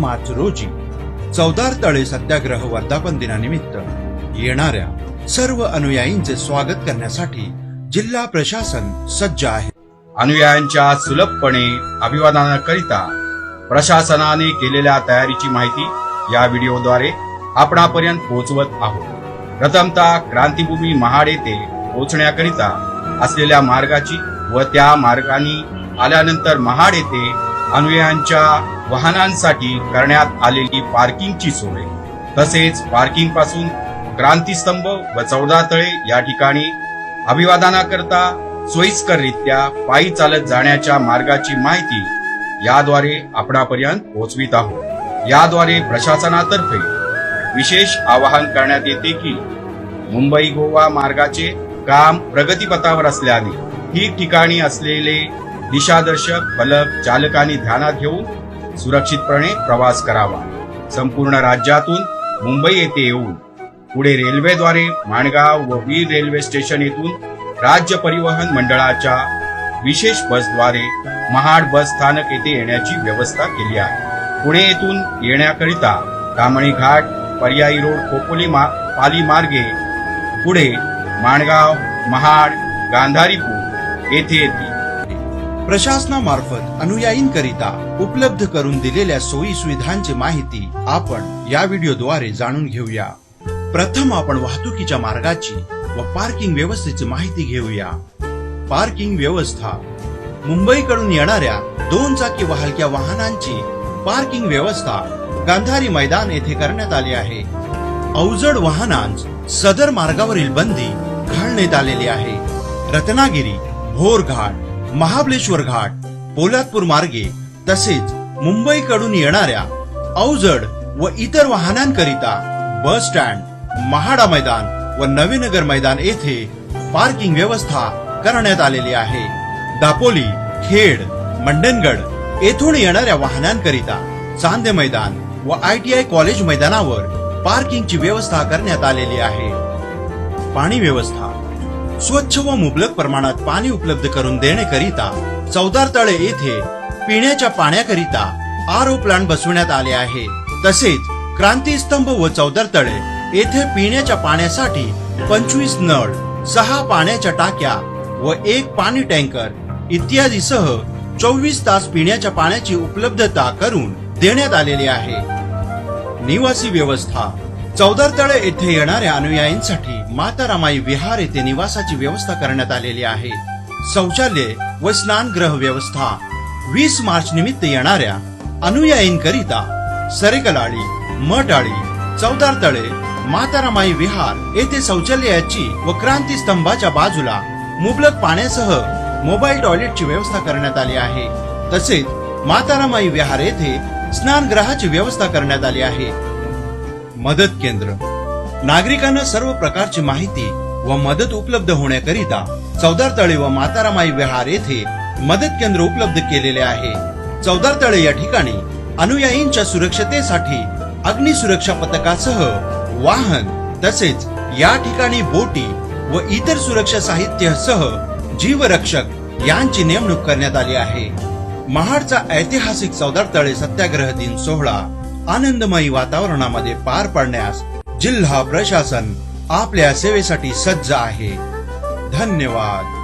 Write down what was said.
मार्च रोजी चौदार तळे सत्याग्रह वर्धापन दिनानिमित्त येणाऱ्या सर्व अनुयायींचे स्वागत करण्यासाठी जिल्हा प्रशासन सज्ज आहे. अनुयायांच्या सुलभपणे अभिवादनाकरिता प्रशासनाने केलेल्या तयारीची माहिती या व्हिडिओद्वारे आपणापर्यंत पोहोचवत आहोत. प्रथमतः क्रांतीभूमी महाड येथे पोहोचण्याकरिता असलेल्या मार्गाची व त्या मार्गाने आल्यानंतर महाड येथे अनुयायांच्या वाहनांसाठी करण्यात आलेली पार्किंगची सोय तसेच पार्किंगपासून क्रांतीस्तंभ व चौदा तळे या ठिकाणी अभिवादनाकरता सोयीस्कररित्या पायी चालत जाण्याच्या मार्गाची माहिती याद्वारे आपणापर्यंत पोहोचवित आहोत. याद्वारे प्रशासनातर्फे विशेष आवाहन करण्यात येते की मुंबई गोवा मार्गाचे काम प्रगतीपथावर असल्याने ठिकठिकाणी असलेले दिशादर्शक फलक चालकांनी ध्यानात घेऊन सुरक्षितपणे प्रवास करावा. संपूर्ण राज्यातून मुंबई येथे येऊन पुढे रेल्वेद्वारे माणगाव व वीर रेल्वे स्टेशन येथून राज्य परिवहन मंडळाच्या विशेष बसद्वारे महाड बस स्थानक येथे येण्याची व्यवस्था केली आहे. पुणे येथून येण्याकरिता कामणी घाट पर्यायी रोड खोपोली मा, पाली मार्गे पुढे माणगाव महाड गांधारीपूर येथे येतील. प्रशासनामार्फत अनुयायींकरिता उपलब्ध करून दिलेल्या सोयी सुविधांची माहिती आपण या व्हिडिओद्वारे जाणून घेऊया. प्रथम आपण वाहतुकीच्या मार्गाची व पार्किंग व्यवस्थेची माहिती घेऊया. पार्किंग व्यवस्था. मुंबईकडून येणाऱ्या दोन चाकी वाहलक्या वाहनांची पार्किंग व्यवस्था गांधारी मैदान येथे करण्यात आली आहे. अवजड वाहनांस सदर मार्गावरील बंदी घालण्यात आलेली आहे. रत्नागिरी भोरघाट महाबलेश्वर घाट पोलादपूर मार्गे तसेच मुंबईकडून येणाऱ्या अवजड व इतर वाहनांकरिता बस स्टँड महाडा मैदान व नवीनगर मैदान येथे पार्किंग व्यवस्था करण्यात आलेली आहे. दापोली खेड मंडणगड येथून येणाऱ्या वाहनांकरिता चांदे मैदान व आय टी आय कॉलेज मैदानावर पार्किंगची व्यवस्था करण्यात आलेली आहे. पाणी व्यवस्था स्वच्छ व मुबलक प्रमाणात पाणी उपलब्ध करून देण्याकरिता चौदार तळे येथे पिण्याच्या पाण्याकरिता आर ओ प्लांट बसवण्यात आले आहे. तसेच क्रांतीस्तंभ व चौदार तळे येथे पिण्याच्या पाण्यासाठी पंचवीस नळ सहा पाण्याच्या टाक्या व एक पाणी टँकर इत्यादी सह चोवीस तास पिण्याच्या पाण्याची उपलब्धता करून देण्यात आलेली आहे. निवासी व्यवस्था चौदार तळे येथे येणाऱ्या अनुयायींसाठी माता रमाई विहार येथे निवासाची व्यवस्था करण्यात आलेली आहे. शौचालय व स्नानगृह व्यवस्था. वीस मार्च निमित्त येणाऱ्या अनुयायींकरिता सरेकलाळी मटाळी चौदार तळे माता रमाई विहार येथे शौचालयाची व क्रांती स्तंभाच्या बाजूला मुबलक पाण्यासह मोबाईल टॉयलेटची व्यवस्था करण्यात आली आहे. तसेच मातारामाई विहार येथे स्नानगृहाची व्यवस्था करण्यात आली आहे. मदत केंद्र. नागरिकांना सर्व प्रकारची माहिती व मदत उपलब्ध होण्याकरिता चौदार तळे व मातारामाई विहार येथे मदत केंद्र उपलब्ध केलेले आहे. चौदार तळे या ठिकाणी अनुयायींच्या सुरक्षतेसाठी अग्निसुरक्षा पथकासह वाहन तसेच या ठिकाणी बोटी व इतर सुरक्षा साहित्य सह जीवरक्षक यांची नेमणूक करण्यात आली आहे. महाडचा ऐतिहासिक चौदार तळे सत्याग्रह दिन सोहळा आनंदमयी वातावरणामध्ये पार पाडण्यास जिल्हा प्रशासन आपल्या सेवेसाठी सज्ज आहे. धन्यवाद.